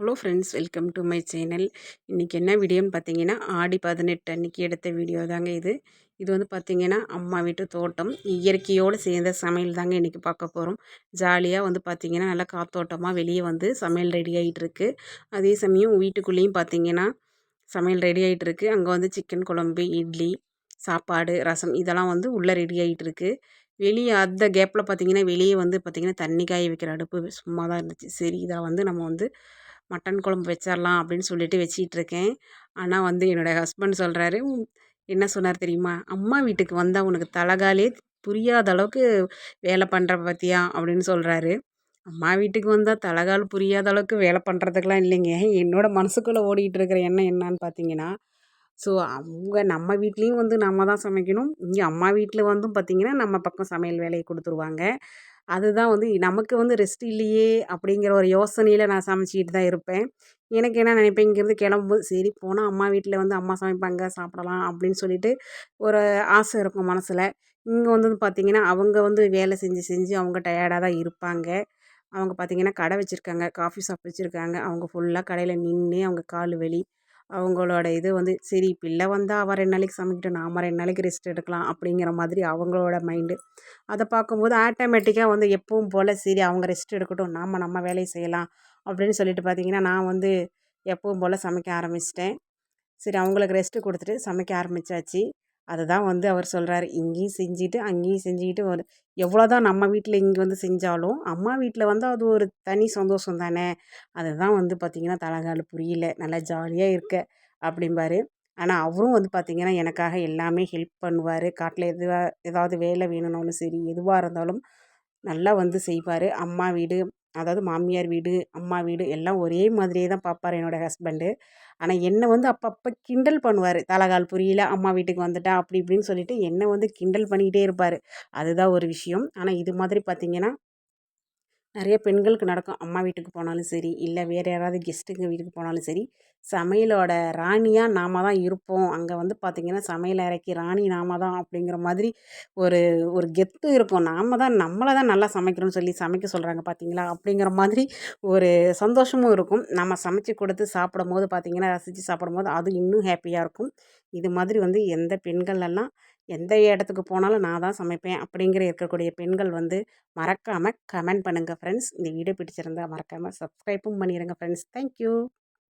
Hello friends welcome to my channel இன்றைக்கி என்ன வீடியோன்னு பார்த்தீங்கன்னா ஆடி பதினெட்டு அன்றைக்கி எடுத்த வீடியோ தாங்க இது. இது வந்து பார்த்திங்கன்னா அம்மா வீட்டு தோட்டம். இயற்கையோடு சேர்ந்த சமையல் தாங்க இன்றைக்கி பார்க்க போகிறோம் ஜாலியாக வந்து பார்த்திங்கன்னா நல்லா காத்தோட்டமாக வெளியே வந்து சமையல் ரெடி ஆகிட்டுருக்கு அதே சமயம் வீட்டுக்குள்ளேயும் பார்த்திங்கன்னா சமையல் ரெடி ஆகிட்டுருக்கு அங்கே வந்து சிக்கன் குழம்பு இட்லி சாப்பாடு ரசம் இதெல்லாம் வந்து உள்ளே ரெடி ஆகிட்டுருக்கு வெளியே அந்த கேப்பில் பார்த்திங்கன்னா வெளியே வந்து பார்த்திங்கன்னா தண்ணி காய வைக்கிற அடுப்பு சும்மா தான் இருந்துச்சு. சரி இதை வந்து நம்ம வந்து மட்டன் குழம்பு வச்சிடலாம் அப்படின்னு சொல்லிட்டு வச்சிட்ருக்கேன் ஆனால் வந்து என்னோடய ஹஸ்பண்ட் சொல்கிறாரு என்ன சொன்னார் தெரியுமா? அம்மா வீட்டுக்கு வந்தால் உனக்கு தலகாலே புரியாத அளவுக்கு வேலை பண்ணுற பார்த்தியா அப்படின்னு சொல்கிறாரு அம்மா வீட்டுக்கு வந்தால் தலைகால் புரியாத அளவுக்கு வேலை பண்ணுறதுக்குலாம் இல்லைங்க. என்னோடய மனசுக்குள்ளே ஓடிக்கிட்டு இருக்கிற எண்ணம் என்னன்னு பார்த்தீங்கன்னா ஸோ அவங்க நம்ம வீட்லேயும் வந்து நம்ம தான் சமைக்கணும். இங்கே அம்மா வீட்டில் வந்தும் பார்த்திங்கன்னா நம்ம பக்கம் சமையல் வேலையை கொடுத்துருவாங்க. அதுதான் வந்து நமக்கு வந்து ரெஸ்ட் இல்லையே அப்படிங்கிற ஒரு யோசனையில் நான் சமைச்சிக்கிட்டு தான் இருப்பேன். எனக்கு என்ன நினைப்பேன் இங்கேருந்து கிளம்பும்போது சரி போனால் அம்மா வீட்டில் வந்து அம்மா சமைப்பாங்க சாப்பிடலாம் அப்படின்னு சொல்லிட்டு ஒரு ஆசை இருக்கும் மனசில். இங்கே வந்து பார்த்திங்கன்னா அவங்க வந்து வேலை செஞ்சு செஞ்சு அவங்க டயர்டாக தான் இருப்பாங்க. அவங்க பார்த்திங்கன்னா கடை வச்சுருக்காங்க காஃபி ஷாப் வச்சுருக்காங்க. அவங்க ஃபுல்லாக கடையில் நின்று அவங்க கால் வலி அவங்களோட இது வந்து சரி பிள்ளை வந்தால் அவள் ரெண்டு நாளைக்கு சமைக்கட்டும் நாம் ரெண்டு நாளைக்கு ரெஸ்ட் எடுக்கலாம் அப்படிங்கிற மாதிரி அவங்களோட மைண்டு அதை பார்க்கும்போது ஆட்டோமேட்டிக்காக வந்து எப்பவும் போல் சரி அவங்க ரெஸ்ட் எடுக்கட்டும் நாம் நம்ம வேலையை செய்யலாம் அப்படின்னு சொல்லிட்டு பார்த்தீங்கன்னா நான் வந்து எப்பவும் போல் சமைக்க ஆரம்பிச்சிட்டேன். சரி அவங்களுக்கு ரெஸ்ட்டு கொடுத்துட்டு சமைக்க ஆரம்பித்தாச்சு அதுதான் வந்து அவர் சொல்கிறாரு இங்கேயும் செஞ்சுட்டு அங்கேயும் செஞ்சுக்கிட்டு ஒரு எவ்வளோ தான் நம்ம வீட்டில் இங்கே வந்து செஞ்சாலும் அம்மா வீட்டில் வந்து அது ஒரு தனி சந்தோஷம் தானே. அதுதான் வந்து பார்த்திங்கன்னா தலகால் புரியல. நல்லா ஜாலியாக இருக்க அப்படிம்பாரு. ஆனால் அவரும் வந்து பார்த்திங்கன்னா எனக்காக எல்லாமே ஹெல்ப் பண்ணுவார். காட்டில் எதுவாக ஏதாவது வேலை வேணும்னாலும் சரி எதுவாக இருந்தாலும் நல்லா வந்து செய்வார். அம்மா வீடு அதாவது மாமியார் வீடு அம்மா வீடு எல்லாம் ஒரே மாதிரியே தான் பார்ப்பார் என்னோடய ஹஸ்பண்டு. ஆனால் என்னை வந்து அப்பப்போ கிண்டல் பண்ணுவார். தலைகால் புரியல அம்மா வீட்டுக்கு வந்துட்டா அப்படி இப்படின்னு சொல்லிட்டு என்னை வந்து கிண்டல் பண்ணிக்கிட்டே இருப்பார். அதுதான் ஒரு விஷயம். ஆனால் இது மாதிரி பார்த்திங்கன்னா நிறைய பெண்களுக்கு நடக்கும். அம்மா வீட்டுக்கு போனாலும் சரி இல்லை வேறு யாராவது கெஸ்ட்டுங்க வீட்டுக்கு போனாலும் சரி சமையலோட ராணியாக நாம் தான் இருப்போம். அங்கே வந்து பார்த்திங்கன்னா சமையல் அறைக்கு ராணி நாம தான் அப்படிங்கிற மாதிரி ஒரு ஒரு கெத்து இருக்கும். நாம தான் நம்மளை தான் நல்லா சமைக்கிறோம்னு சொல்லி சமைக்க சொல்கிறாங்க பார்த்தீங்களா அப்படிங்கிற மாதிரி ஒரு சந்தோஷமும் இருக்கும். நம்ம சமைச்சு கொடுத்து சாப்பிடும் போது பார்த்திங்கன்னா ரசித்து சாப்பிடும் போது அது இன்னும் ஹாப்பியாக இருக்கும். இது மாதிரி வந்து எந்த பெண்கள் எல்லாம் எந்த இடத்துக்கு போனாலும் நான் தான் சமைப்பேன் அப்படிங்கிற இருக்கக்கூடிய பெண்கள் வந்து மறக்காமல் கமெண்ட் பண்ணுங்கள் ஃப்ரெண்ட்ஸ் இந்த வீடியோ பிடிச்சிருந்தால் மறக்காமல் சப்ஸ்கிரைப்பும் பண்ணிடுங்க ஃப்ரெண்ட்ஸ் தேங்க்யூ